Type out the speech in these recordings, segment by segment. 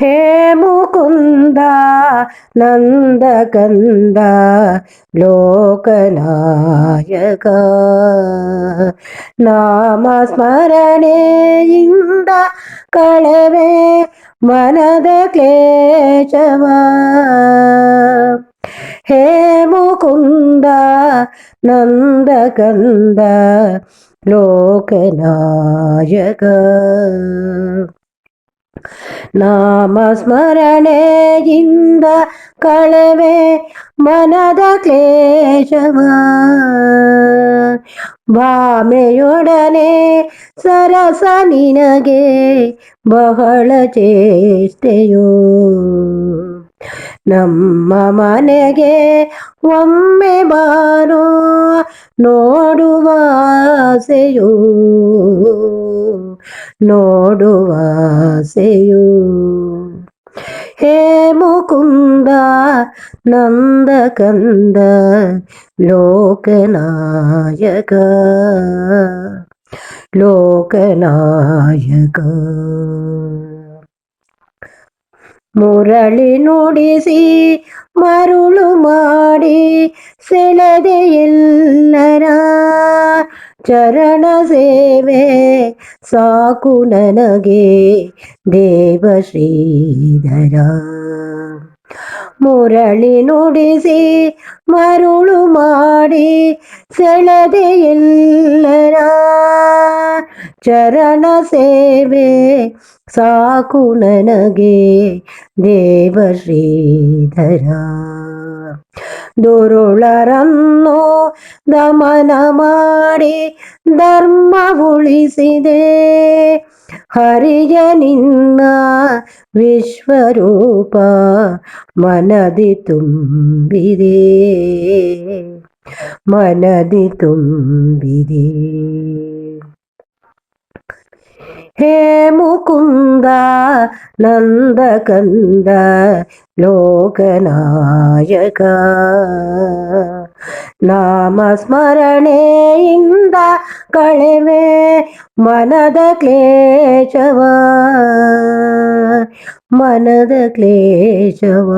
ഹേ മുകുന്ദ നന്ദകന്ദ ലോകനായക. നാമസ്മരണേയിണ്ട കളവേ മനദ ക്ലേശവ ഹേ മുകുന്ദ നന്ദകന്ദ ലോകനായക. ನಾಮಸ್ಮರಣೆಯಿಂದ ಕಳವೆ ಮನದ ಕ್ಲೇಶವ. ಬಾಮೆಯೊಡನೆ ಸರಸ ನಿನಗೆ ಬಹಳ ಚೇಷ್ಟೆಯೋ. ನಮ್ಮ ಮನೆಗೆ ಒಮ್ಮೆ ಬಾರೋ ನೋಡುವಾಸೆಯೋ ನೋಡುವಾಸೆಯೋ ಹೇ ಮುಕುಂದ ನಂದಕಂದ ಲೋಕನಾಯಕ ಲೋಕನಾಯಕ ಮುರಳಿ ನುಡಿಸಿ ಮರುಳು ಮಾಡಿ ಸೆಳೆದೆ ಎಲ್ಲರ ಚರಣ ಸೇವೆ ಸಾಕು ನನಗೆ ದೇವ ಶ್ರೀಧರ ಮುರಳಿ ನುಡಿಸಿ ಮರುಳು ಮಾಡಿ ಸೆಳೆದೆ ಎಲ್ಲರ ಚರಣ ಸೇವೆ ಸಾಕು ನನಗೆ ದೇವ ಶ್ರೀಧರ ದುರುಳರನ್ನು ದಮನ ಮಾಡಿ ಧರ್ಮ ಉಳಿಸಿದೆ ಹರಿಯ ನಿನ್ನ ವಿಶ್ವರೂಪ ಮನದಿ ತುಂಬಿದೆ ಮನದಿ ತುಂಬಿದೆ ಮುಕುಂದ ನಂದಕಂದ ಲೋಕನಾಯಕ ನಾಮ ಸ್ಮರಣೆಯಿಂದ ಕಳೆವೆ ಮನದ ಕ್ಲೇಶವ ಮನದ ಕ್ಲೇಶವ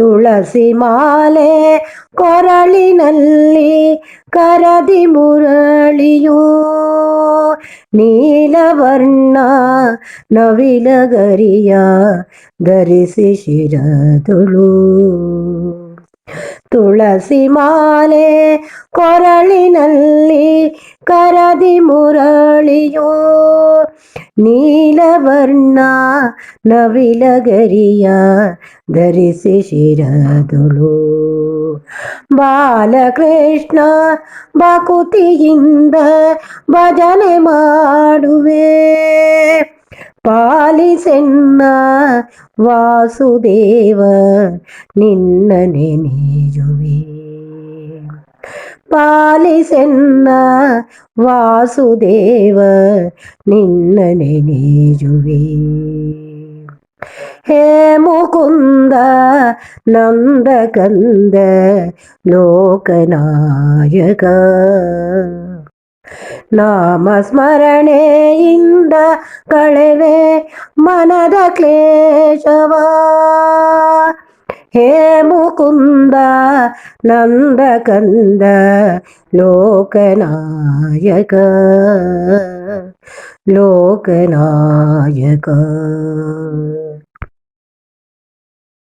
ತುಳಸಿ ಮಾಲೆ ಕೊರಳಿನಲ್ಲಿ ಕರದಿ ಮುರಳಿಯೋ. ನೀಲವರ್ಣ ನವಿಲಗರಿಯ ಧರಿಸಿ ಶಿರದುಳು ತುಳಸಿ ಮಾಲೆ ಕೊರಳಿನಲ್ಲಿ ಕರದಿ ಮುರಳಿಯೋ ನೀಲವರ್ಣ ನವಿಲಗರಿಯ ಧರಿಸಿ ಶಿರದುಳು ಬಾಲಕೃಷ್ಣ ಬಕುತಿಯಿಂದ ಭಜನೆ ಮಾಡುವೆ ಪಾಲಿಸೆನ್ನ ವಾಸುದೇವ ನಿನ್ನ ನೆನೆಯುವೆ ಪಾಲಿಸೆನ್ನ ವಾಸುದೇವ ನಿನ್ನ ನೆನೆಯುವೆ ಹೇ ಮುಕುಂದ ನಂದಕಂದ ಲೋಕನಾಯಕ ನಾಮ ಸ್ಮರಣೆಯಿಂದ ಕಳೆವೆ ಮನದ ಕ್ಲೇಶವ ഹേ മുകുന്ദ നന്ദകന്ദ ലോകനായക ലോകനായക.